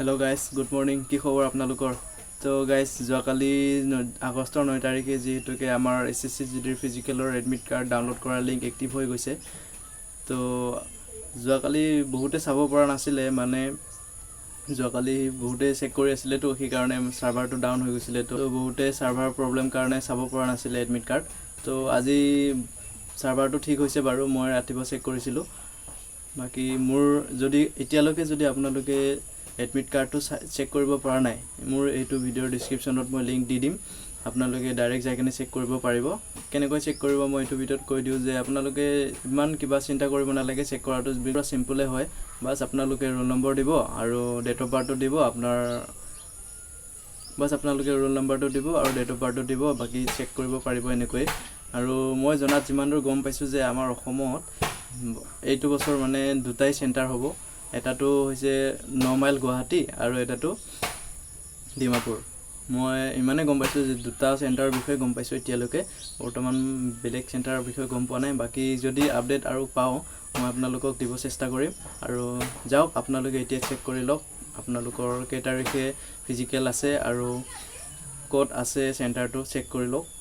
Hello guys good morning কি খবৰ আপোনালোকৰ? তো গাইজ যোৱাকালি আগষ্টৰ ন তাৰিখে যিহেতুকে আমাৰ এছ এছ চি জি ডিৰ ফিজিকেলৰ এডমিট কাৰ্ড ডাউনলোড কৰাৰ লিংক এক্টিভ হৈ গৈছে। তো যোৱাকালি বহুতে চাব পৰা নাছিলে মানে যোৱাকালি বহুতে চেক কৰি আছিলেতো সেইকাৰণে ছাৰ্ভাৰটো ডাউন হৈ গৈছিলে তো বহুতে ছাৰ্ভাৰ প্ৰব্লেম কাৰণে চাব পৰা নাছিলে এডমিট কাৰ্ড তো আজি ছাৰ্ভাৰটো ঠিক হৈছে বাৰু মই ৰাতিপুৱা চেক কৰিছিলোঁ। বাকী মোৰ যদি এতিয়ালৈকে যদি আপোনালোকে এডমিট কাৰ্ডটো চেক কৰিব পৰা নাই। মোৰ এইটো ভিডিঅ'ৰ ডিছক্ৰিপশ্যনত মই লিংক দি দিম। আপোনালোকে ডাইৰেক্ট যাই কিনে চেক কৰিব পাৰিব। কেনেকৈ চেক কৰিব মই এইটো ভিডিঅ'ত কৈ দিওঁ যে আপোনালোকে ইমান কিবা চিন্তা কৰিব নালাগে চেক কৰাটো বিৰাট চিম্পুলে হয়। বাছ আপোনালোকে ৰোল নম্বৰ দিব আৰু ডেট অফ বাৰ্থটো দিব আপোনাৰ বাছ আপোনালোকে ৰোল নম্বৰটো দিব আৰু ডেট অফ বাৰ্থটো দিব বাকী চেক কৰিব পাৰিব এনেকৈ আৰু মই জনাত যিমান দূৰ গম পাইছোঁ যে আমাৰ অসমত এইটো বছৰ মানে দুটাই চেণ্টাৰ হ'ব। এটাটো হৈছে ন মাইল গুৱাহাটী আৰু এটাটো ডিমাপুৰ। মই ইমানেই গম পাইছোঁ যে দুটা চেণ্টাৰৰ বিষয়ে গম পাইছোঁ এতিয়ালৈকে। বৰ্তমান বেলেগ চেণ্টাৰৰ বিষয়ে গম পোৱা নাই। বাকী যদি আপডেট আৰু পাওঁ মই আপোনালোকক দিব চেষ্টা কৰিম। আৰু যাওক আপোনালোকে এতিয়া চেক কৰি লওক আপোনালোকৰ কেই তাৰিখে ফিজিকেল আছে আৰু ক'ত আছে চেণ্টাৰটো চেক কৰি লওক।